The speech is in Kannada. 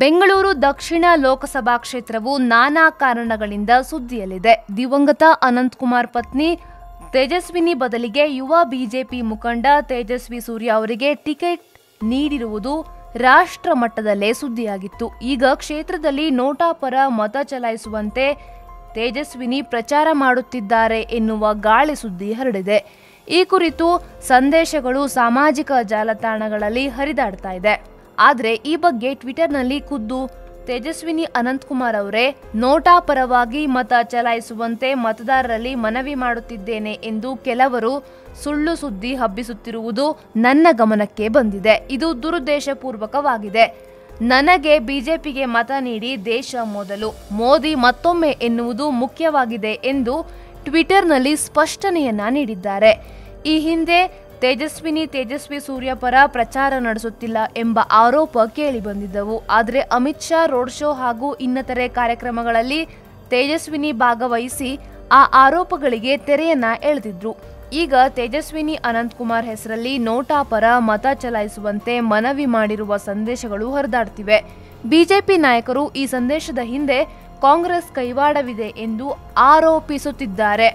ಬೆಂಗಳೂರು ದಕ್ಷಿಣ ಲೋಕಸಭಾ ಕ್ಷೇತ್ರವು ನಾನಾ ಕಾರಣಗಳಿಂದ ಸುದ್ದಿಯಲ್ಲಿದೆ. ದಿವಂಗತ ಅನಂತಕುಮಾರ್ ಪತ್ನಿ ತೇಜಸ್ವಿನಿ ಬದಲಿಗೆ ಯುವ ಬಿಜೆಪಿ ಮುಖಂಡ ತೇಜಸ್ವಿ ಸೂರ್ಯ ಅವರಿಗೆ ಟಿಕೆಟ್ ನೀಡಿರುವುದು ರಾಷ್ಟ್ರ ಮಟ್ಟದಲ್ಲೇ ಸುದ್ದಿಯಾಗಿತ್ತು. ಈಗ ಕ್ಷೇತ್ರದಲ್ಲಿ ನೋಟಾ ಪರ ಮತ ಚಲಾಯಿಸುವಂತೆ ತೇಜಸ್ವಿನಿ ಪ್ರಚಾರ ಮಾಡುತ್ತಿದ್ದಾರೆ ಎನ್ನುವ ಗಾಳಿ ಸುದ್ದಿ ಹರಡಿದೆ. ಈ ಕುರಿತು ಸಂದೇಶಗಳು ಸಾಮಾಜಿಕ ಜಾಲತಾಣಗಳಲ್ಲಿ ಹರಿದಾಡ್ತಾ ಇದೆ. ಆದರೆ ಈ ಬಗ್ಗೆ ಟ್ವಿಟರ್ನಲ್ಲಿ ಖುದ್ದು. ತೇಜಸ್ವಿನಿ ಅನಂತಕುಮಾರ್ ಅವರೇ, ನೋಟಾ ಪರವಾಗಿ ಮತ ಚಲಾಯಿಸುವಂತೆ ಮತದಾರರಲ್ಲಿ ಮನವಿ ಮಾಡುತ್ತಿದ್ದೇನೆ ಎಂದು ಕೆಲವರು ಸುಳ್ಳು ಸುದ್ದಿ ಹಬ್ಬಿಸುತ್ತಿರುವುದು ನನ್ನ ಗಮನಕ್ಕೆ ಬಂದಿದೆ. ಇದು ದುರುದ್ದೇಶಪೂರ್ವಕವಾಗಿದೆ. ನನಗೆ ಬಿಜೆಪಿಗೆ ಮತ ನೀಡಿ ದೇಶ ಮೊದಲು, ಮೋದಿ ಮತ್ತೊಮ್ಮೆ ಎನ್ನುವುದು ಮುಖ್ಯವಾಗಿದೆ ಎಂದು ಟ್ವಿಟರ್ನಲ್ಲಿ ಸ್ಪಷ್ಟನೆಯನ್ನ ನೀಡಿದ್ದಾರೆ. ಈ ಹಿಂದೆ ತೇಜಸ್ವಿನಿ, ತೇಜಸ್ವಿ ಸೂರ್ಯ ಪರ ಪ್ರಚಾರ ನಡೆಸುತ್ತಿಲ್ಲ ಎಂಬ ಆರೋಪ ಕೇಳಿಬಂದಿದ್ದವು ಆದರೆ ಅಮಿತ್ ಶಾ ರೋಡ್ ಶೋ ಹಾಗೂ ಇನ್ನಿತರೆ ಕಾರ್ಯಕ್ರಮಗಳಲ್ಲಿ ತೇಜಸ್ವಿನಿ ಭಾಗವಹಿಸಿ ಆ ಆರೋಪಗಳಿಗೆ ತೆರೆಯನ್ನ ಎಳೆದಿದ್ರು. ಈಗ ತೇಜಸ್ವಿನಿ ಅನಂತಕುಮಾರ್ ಹೆಸರಲ್ಲಿ ನೋಟಾ ಪರ ಮತ ಚಲಾಯಿಸುವಂತೆ ಮನವಿ ಮಾಡಿರುವ ಸಂದೇಶಗಳು ಹರಿದಾಡ್ತಿವೆ. ಬಿಜೆಪಿ ನಾಯಕರು ಈ ಸಂದೇಶದ ಹಿಂದೆ ಕಾಂಗ್ರೆಸ್ ಕೈವಾಡವಿದೆ ಎಂದು ಆರೋಪಿಸುತ್ತಿದ್ದಾರೆ.